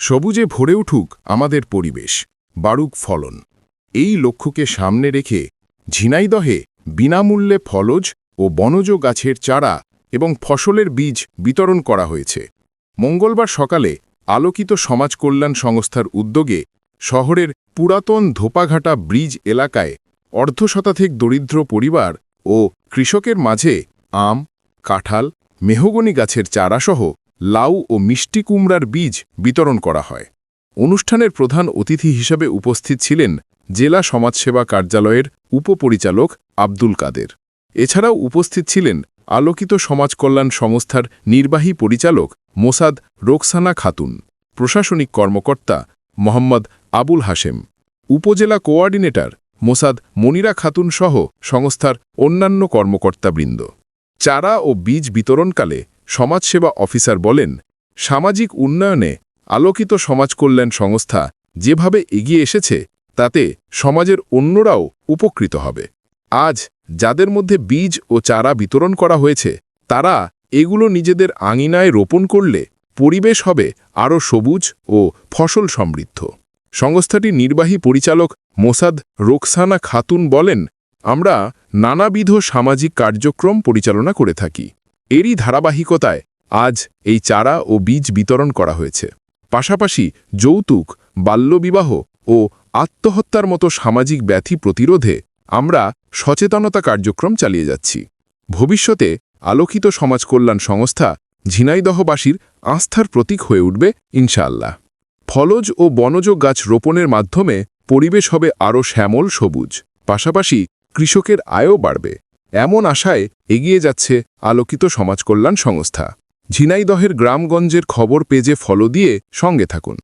সবুজে ভরে উঠুক আমাদের পরিবেশ। বাড়ুক ফলন। এই লক্ষ্যকে সামনে রেখে ঝিনাইদহে বিনামূল্যে ফলজ ও বনজ গাছের চারা এবং ফসলের বীজ বিতরণ করা হয়েছে। মঙ্গলবার সকালে আলোকিত সমাজ কল্যাণ সংস্থার উদ্যোগে শহরের পুরাতন ধোপাঘাটা ব্রিজ এলাকায় অর্ধশতাধিক দরিদ্র পরিবার ও কৃষকের মাঝে আম, কাঁঠাল, মেহগনি গাছের চারাসহ লাউ ও মিষ্টি কুমড়ার বীজ বিতরণ করা হয়। অনুষ্ঠানের প্রধান অতিথি হিসেবে উপস্থিত ছিলেন জেলা সমাজসেবা কার্যালয়ের উপপরিচালক আব্দুল কাদের। এছাড়াও উপস্থিত ছিলেন আলোকিত সমাজ কল্যাণ সংস্থার নির্বাহী পরিচালক মোসাদ রোকসানা খাতুন, প্রশাসনিক কর্মকর্তা মোহাম্মদ আবুল হাশেম, উপজেলা কোঅর্ডিনেটর মোসাদ মনিরা খাতুন সহ সংস্থার অন্যান্য কর্মকর্তাবৃন্দ। চারা ও বীজ বিতরণকালে সমাজসেবা অফিসার বলেন, সামাজিক উন্নয়নে আলোকিত সমাজ কল্যাণ সংস্থা যেভাবে এগিয়ে এসেছে, তাতে সমাজের অন্যরাও উপকৃত হবে। আজ যাদের মধ্যে বীজ ও চারা বিতরণ করা হয়েছে, তারা এগুলো নিজেদের আঙিনায় রোপণ করলে পরিবেশ হবে আরও সবুজ ও ফসল সমৃদ্ধ। সংস্থাটির নির্বাহী পরিচালক মোসাদ রোকসানা খাতুন বলেন, আমরা নানাবিধ সামাজিক কার্যক্রম পরিচালনা করে থাকি। এরই ধারাবাহিকতায় আজ এই চারা ও বীজ বিতরণ করা হয়েছে। পাশাপাশি যৌতুক, বাল্যবিবাহ ও আত্মহত্যার মতো সামাজিক ব্যাধি প্রতিরোধে আমরা সচেতনতা কার্যক্রম চালিয়ে যাচ্ছি। ভবিষ্যতে আলোকিত সমাজ কল্যাণ সংস্থা ঝিনাইদহবাসীর আস্থার প্রতীক হয়ে উঠবে ইনশাআল্লাহ। ফলজ ও বনজ গাছ রোপণের মাধ্যমে পরিবেশ হবে আরও শ্যামল সবুজ। পাশাপাশি কৃষকের আয়ও বাড়বে। এমন আশায় এগিয়ে যাচ্ছে আলোকিত সমাজ কল্যাণ সংস্থা। ঝিনাইদহের গ্রামগঞ্জের খবর পেজে ফলো দিয়ে সঙ্গে থাকুন।